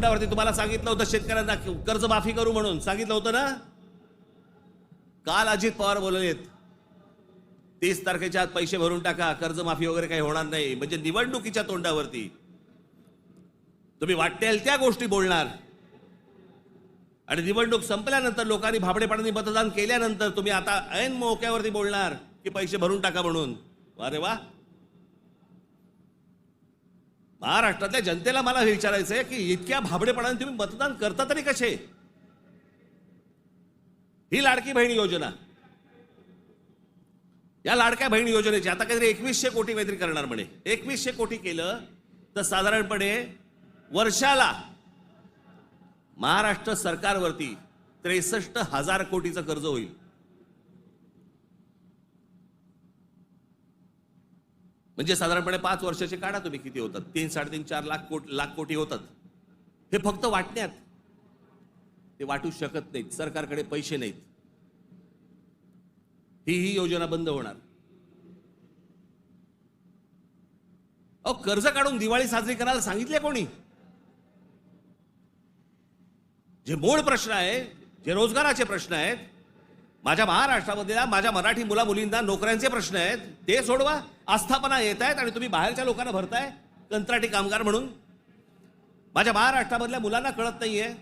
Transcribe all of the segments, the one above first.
तोंडावरती तुम्हाला सांगितलं होतं शेतकऱ्यांना कर्जमाफी करू म्हणून. सांगितलं होतं ना? काल अजित पवार बोललेत तीस तारखेच्या आत पैसे भरून टाका कर्जमाफी वगैरे काही होणार नाही. म्हणजे निवडणुकीच्या तोंडावरती. तुम्ही वाटेल त्या गोष्टी बोलणार. आणि निवडणूक संपल्यानंतर लोकांनी भाबडेपणाने मतदान केल्यानंतर तुम्ही आता ऐन मोक्यावरती बोलणार की पैसे भरून टाका म्हणून. अरे वा! महाराष्ट्रातल्या जनतेला मला हे विचारायचं आहे की इतक्या भाबडेपणाने तुम्ही मतदान करता तरी कसे? ही लाडकी बहीण योजना. या लाडक्या बहीण योजनेची आता काहीतरी एकवीसशे कोटी काहीतरी करणार म्हणे. एकवीसशे कोटी केलं तर साधारणपणे वर्षाला महाराष्ट्र सरकारवरती त्रेसष्ट हजार कोटीचं कर्ज होईल. म्हणजे साधारणपणे पाच वर्षाचे काढा तुम्ही किती होतात. तीन साडेतीन चार लाख कोट लाख कोटी होतात. हे फक्त वाटण्यात. ते वाटू शकत नाहीत. सरकारकडे पैसे नाहीत. ही ही योजना बंद होणार. अहो कर्ज काढून दिवाळी साजरी करायला सांगितले कोणी? जे मूळ प्रश्न आहे जे रोजगाराचे प्रश्न आहेत माझ्या महाराष्ट्रामधल्या माझ्या मराठी मुला मुलींना नोकऱ्यांचे प्रश्न आहेत. ते सोडवा. आस्थापना येत आहेत आणि तुम्ही बाहेरच्या लोकांना भरताय. कंत्राटी कामगार म्हणून. माझ्या महाराष्ट्रामधल्या मुलांना कळत नाहीये.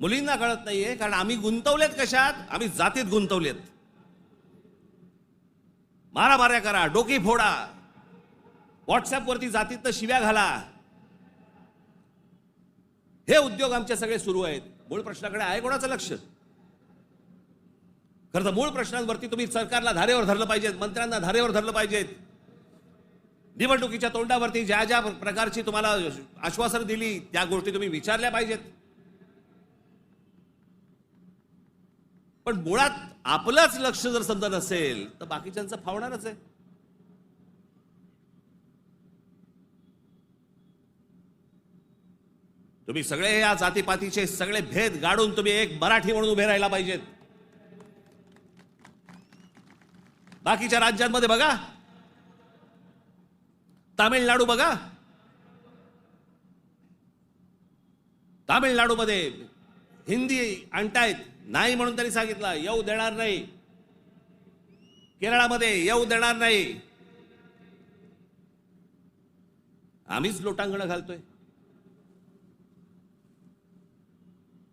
मुलींना कळत नाहीये कारण आम्ही गुंतवलेत कशात? आम्ही जातीत गुंतवलेत. मारामाऱ्या करा डोकी फोडा. व्हॉट्सअपवरती जातीत शिव्या घाला. हे उद्योग आमचे सगळे सुरू आहेत. मूळ प्रश्नाकडे आहे कोणाचं लक्ष? खरं तर मूळ प्रश्नांवरती तुम्ही सरकारला धारेवर धरलं पाहिजेत मंत्र्यांना धारेवर धरलं पाहिजेत. निवडणुकीच्या तोंडावरती ज्या ज्या प्रकारची तुम्हाला आश्वासनं दिली त्या गोष्टी तुम्ही विचारल्या पाहिजेत. पण मुळात आपलंच लक्ष जर समजा नसेल तर बाकीच्यांचं फावणारच आहे. तुम्ही सगळे या जातीपातीचे सगळे भेद गाडून तुम्ही एक मराठी म्हणून उभे राहायला पाहिजेत. बाकीच्या राज्यांमध्ये बघा. तामिळनाडू बघा. तामिळनाडूमध्ये हिंदी आणतायत नाही म्हणून त्यांनी सांगितलं येऊ देणार नाही. केरळामध्ये येऊ देणार नाही. आम्हीच लोटांगणं घालतोय.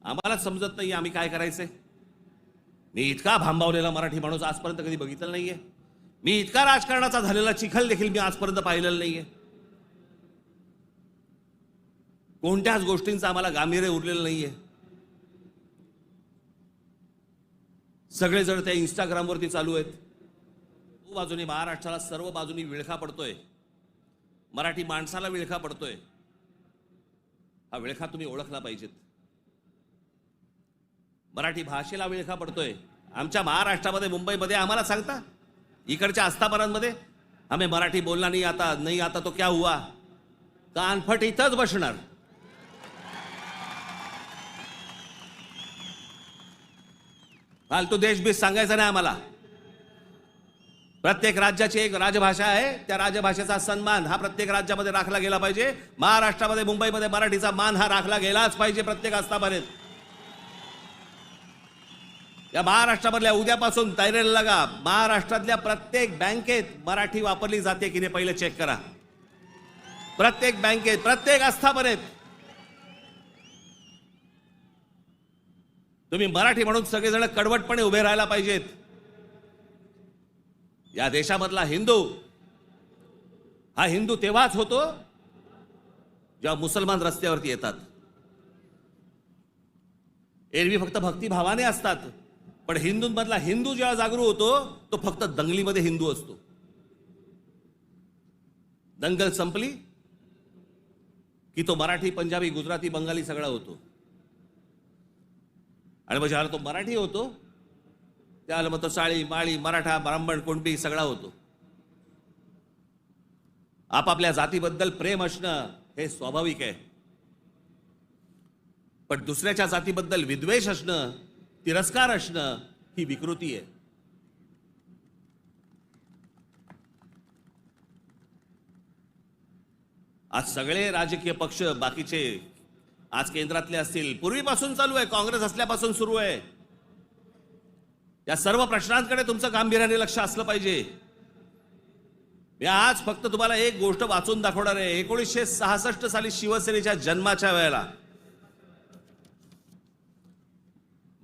आम्हालाच समजत नाही आम्ही काय करायचंय. मी इतका भांबावलेला मराठी माणूस आजपर्यंत कधी बघितलं नाहीये. मी इतका राजकारणाचा झालेला चिखल देखील मी आजपर्यंत पाहिलेलं नाहीये. कोणत्याच गोष्टींचं आम्हाला गांभीर्य उरलेलं नाहीये. सगळेजण त्या इंस्टाग्रामवरती चालू आहेत. तो बाजूने महाराष्ट्राला सर्व बाजूनी विळखा पडतोय. मराठी माणसाला विळखा पडतोय. हा विळखा तुम्ही ओळखला पाहिजेत. मराठी भाषेला विळखा पडतोय? आमच्या महाराष्ट्रामध्ये मुंबईमध्ये आम्हाला सांगता? इकडच्या आस्थापनांमध्ये? आम्ही मराठी बोलला नाही आता नाही आता तो क्या हुआ? कानफट इथंच बसणार. फालतू देशबीस सांगायचं नाही आम्हाला. प्रत्येक राज्याची एक राजभाषा आहे. त्या राजभाषेचा सन्मान हा प्रत्येक राज्यामध्ये राखला गेला पाहिजे. महाराष्ट्रामध्ये मुंबईमध्ये मराठीचा मान हा राखला गेलाच पाहिजे प्रत्येक आस्थापनेत. या महाराष्ट्रामधल्या उद्यापासून तयारीला लागा. महाराष्ट्रातल्या प्रत्येक बँकेत मराठी वापरली जाते की नाही पहिले चेक करा. प्रत्येक बँकेत प्रत्येक आस्थापनेत. तुम्ही मराठी म्हणून सगळेजण कडवटपणे उभे राहायला पाहिजेत. या देशामधला हिंदू हा हिंदू तेव्हाच होतो जेव्हा मुसलमान रस्त्यावरती येतात. एरवी फक्त भक्तिभावाने असतात. पण हिंदूंमधला हिंदू जेव्हा जागरूक होतो तो फक्त दंगलीमध्ये हिंदू असतो. दंगल संपली की तो मराठी पंजाबी गुजराती बंगाली सगळा होतो. आणि मग ज्याला तो मराठी होतो त्याला मग तो साळी माळी मराठा ब्राह्मण कुणबी सगळा होतो. आपापल्या जातीबद्दल प्रेम असणं हे स्वाभाविक आहे. पण दुसऱ्याच्या जातीबद्दल विद्वेष असणं तिरस्कार असणं ही विकृती आहे. आज सगळे राजकीय पक्ष बाकीचे आज केंद्रातले असतील पूर्वीपासून चालू आहे काँग्रेस असल्यापासून सुरू आहे. या सर्व प्रश्नांकडे तुमचं गांभीर्याने लक्ष असलं पाहिजे. मी आज फक्त तुम्हाला एक गोष्ट वाचून दाखवणार आहे. एकोणीसशे सहासष्ट साली शिवसेनेच्या जन्माच्या वेळेला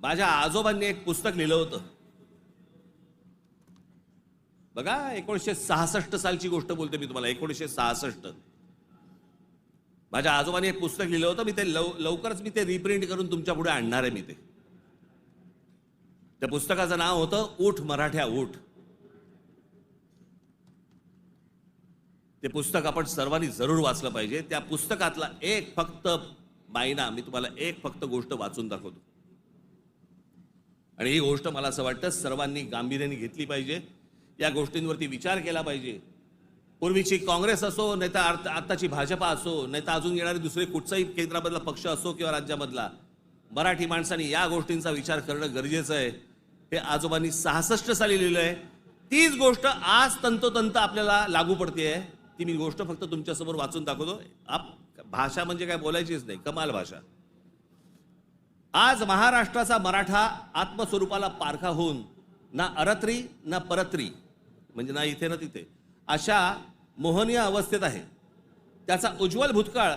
माझ्या आजोबांनी एक पुस्तक लिहिलं होतं. बघा एकोणीसशे सहासष्ट सालची गोष्ट बोलते मी तुम्हाला एकोणीसशे सहासष्ट. माझ्या आजोबांनी एक पुस्तक लिहिलं होतं मी ते लव लवकरच मी ते रिप्रिंट करून तुमच्यापुढे आणणार आहे मी ते. त्या पुस्तकाचं नाव होतं ऊठ मराठ्या ऊठ. ते पुस्तक आपण सर्वांनी जरूर वाचलं पाहिजे. त्या पुस्तकातला एक फक्त मायना मी तुम्हाला एक फक्त गोष्ट वाचून दाखवतो. आणि ही गोष्ट मला असं वाटतं सर्वांनी गांभीर्याने घेतली पाहिजे. या गोष्टींवरती विचार केला पाहिजे. पूर्वीची काँग्रेस असो नाही तर आत्ताची भाजपा असो नाही तर अजून येणारे दुसरे कुठचाही केंद्रामधला पक्ष असो किंवा राज्यामधला मराठी माणसांनी या गोष्टींचा विचार करणं गरजेचं आहे. हे आजोबांनी सहासष्ट साली लिहिलं आहे तीच गोष्ट आज तंतोतंत आपल्याला लागू पडते ती मी गोष्ट फक्त तुमच्यासमोर वाचून दाखवतो. आप भाषा म्हणजे काय बोलायचीच नाही कमाल भाषा. आज महाराष्ट्राचा मराठा आत्मस्वरूपाला पारखा होऊन ना अरत्री ना परत्री म्हणजे ना इथे ना तिथे अशा मोहनीय अवस्थेत आहे. त्याचा उज्ज्वल भूतकाळ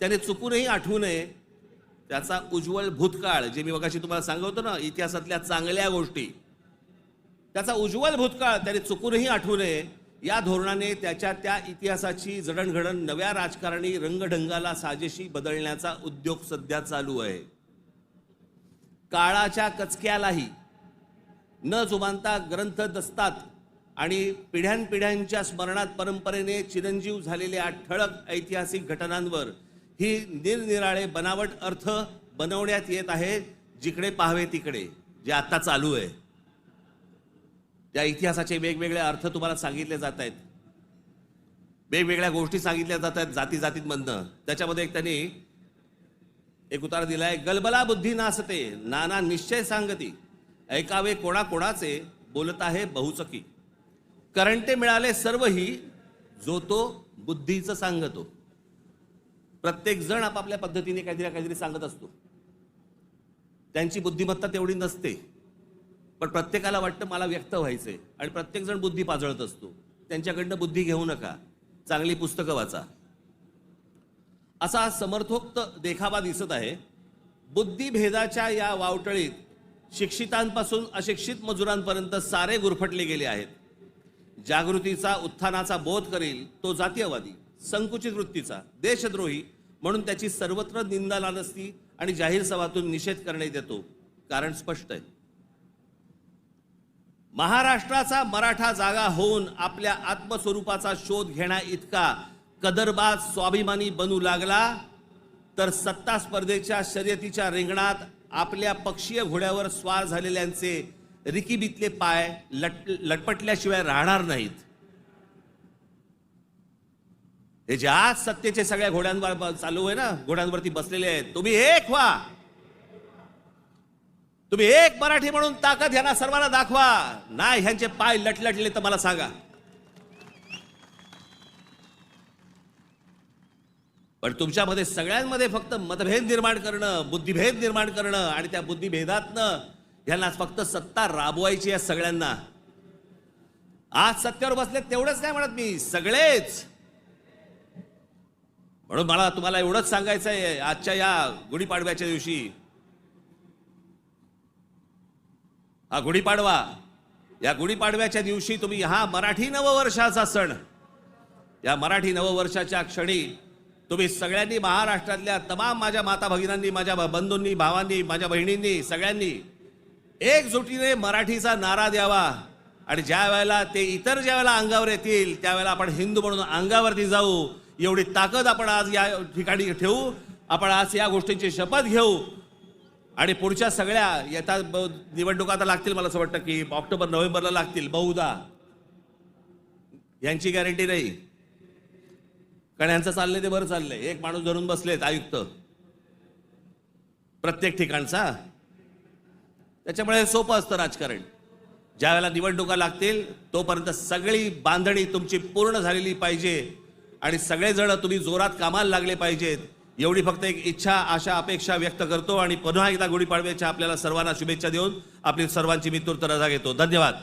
त्याने चुकूनही आठवू नये. त्याचा उज्ज्वल भूतकाळ जे मी मगाशी तुम्हाला सांगवतो ना इतिहासातल्या चांगल्या गोष्टी त्याचा उज्ज्वल भूतकाळ त्याने चुकूनही आठवू नये. या धोरणाने त्याच्या त्या इतिहासाची जडणघडण नव्या राजकारणी रंगढंगाला साजेशी बदलण्याचा उद्योग सध्या चालू आहे. काळाच्या कचक्यालाही न जुमानता ग्रंथ दसतात आणि पिढ्यानपिढ्यांच्या स्मरणात परंपरेने चिरंजीव झालेल्या ठळक ऐतिहासिक घटनांवर ही निरनिराळे बनावट अर्थ बनवण्यात येत आहे जिकडे पाहावे तिकडे जे आत्ता चालू आहे. त्या इतिहासाचे वेगवेगळे अर्थ तुम्हाला सांगितले जात आहेत. वेगवेगळ्या गोष्टी सांगितल्या जात आहेत जाती जातींमधनं त्याच्यामध्ये एक त्यांनी एक उतार दिलाय गलबला बुद्धी नासते नाना निश्चय सांगती. ऐकावे कोणा कोणाचे बोलत आहे बहुचकी. करंटे मिळाले सर्वही जो तो बुद्धीचं सांगतो. प्रत्येक जण आपापल्या पद्धतीने काहीतरी काहीतरी सांगत असतो. त्यांची बुद्धिमत्ता तेवढी नसते. पण प्रत्येकाला वाटतं मला व्यक्त व्हायचंय. आणि प्रत्येक जण बुद्धी पाजळत असतो. त्यांच्याकडनं बुद्धी घेऊ नका. चांगली पुस्तकं वाचा. असा समर्थोक्त देखावा दिसत आहे. बुद्धिभेदाच्या या वावटळीत शिक्षितांपासून अशिक्षित मजुरांपर्यंत सारे गुरफटले गेले आहेत. जागृतीचा उत्थानाचा बोध करील तो जातीयवादी संकुचित वृत्तीचा देशद्रोही म्हणून त्याची सर्वत्र निंदा लालस्ती आणि जाहीर सभातून निषेध करण्यात येतो कारण स्पष्ट आहे. महाराष्ट्राचा मराठा जागा होऊन आपल्या आत्मस्वरूपाचा शोध घेण्या इतका कदरबाज स्वाभिमानी बनू लागला तर सत्ता स्पर्धेच्या शर्यतीच्या रिंगणात आपल्या पक्षीय घोड्यावर स्वार झालेल्यांचे रिकीबीतले पाय लट लटपटल्याशिवाय राहणार नाहीत. हे जे आज सत्तेचे सगळ्या घोड्यांवर चालू आहे ना घोड्यांवरती बसलेले आहेत तुम्ही एक व्हा. तुम्ही एक मराठी म्हणून ताकद ह्यांना सर्वांना दाखवा. नाही ह्यांचे पाय लटलटले तर मला सांगा. पण तुमच्यामध्ये सगळ्यांमध्ये फक्त मतभेद निर्माण करणं बुद्धिभेद निर्माण करणं आणि त्या बुद्धिभेदातनं ह्यांना फक्त सत्ता राबवायची या सगळ्यांना. आज सत्तेवर बसले तेवढंच नाही म्हणत मी सगळेच. म्हणून मला तुम्हाला एवढंच सांगायचं आहे आजच्या या गुढीपाडव्याच्या दिवशी. हा गुढीपाडवा या गुढीपाडव्याच्या दिवशी तुम्ही हा मराठी नववर्षाचा सण या मराठी नववर्षाच्या क्षणी तुम्ही सगळ्यांनी महाराष्ट्रातल्या तमाम माझ्या माता भगिनांनी माझ्या बंधूंनी भावांनी माझ्या बहिणींनी सगळ्यांनी एकजुटीने मराठीचा नारा द्यावा. आणि ज्या वेळेला ते इतर ज्या वेळेला अंगावर येतील त्यावेळेला आपण हिंदू म्हणून अंगावरती जाऊ. एवढी ताकद आपण आज या ठिकाणी ठेवू. आपण आज या गोष्टींची शपथ घेऊ. आणि पुढच्या सगळ्या येतात ब- निवडणुका आता लागतील मला असं वाटतं की ऑक्टोबर नोव्हेंबरला लागतील बहुधा. यांची गॅरंटी नाही. कारण यांचं चाललंय ते बरं चाललंय. एक माणूस धरून बसलेत आयुक्त. प्रत्येक ठिकाणचा. त्याच्यामुळे सोपं असतं राजकारण. ज्या वेळेला निवडणुका लागतील तोपर्यंत सगळी बांधणी तुमची पूर्ण झालेली पाहिजे. आणि सगळेजण तुम्ही जोरात कामाला लागले पाहिजेत. एवढी फक्त एक इच्छा आशा अपेक्षा व्यक्त करतो आणि पुन्हा एकदा गुढीपाडव्याच्या आपल्याला सर्वांना शुभेच्छा देऊन आपली सर्वांची मी तूर्त रजा घेतो. धन्यवाद.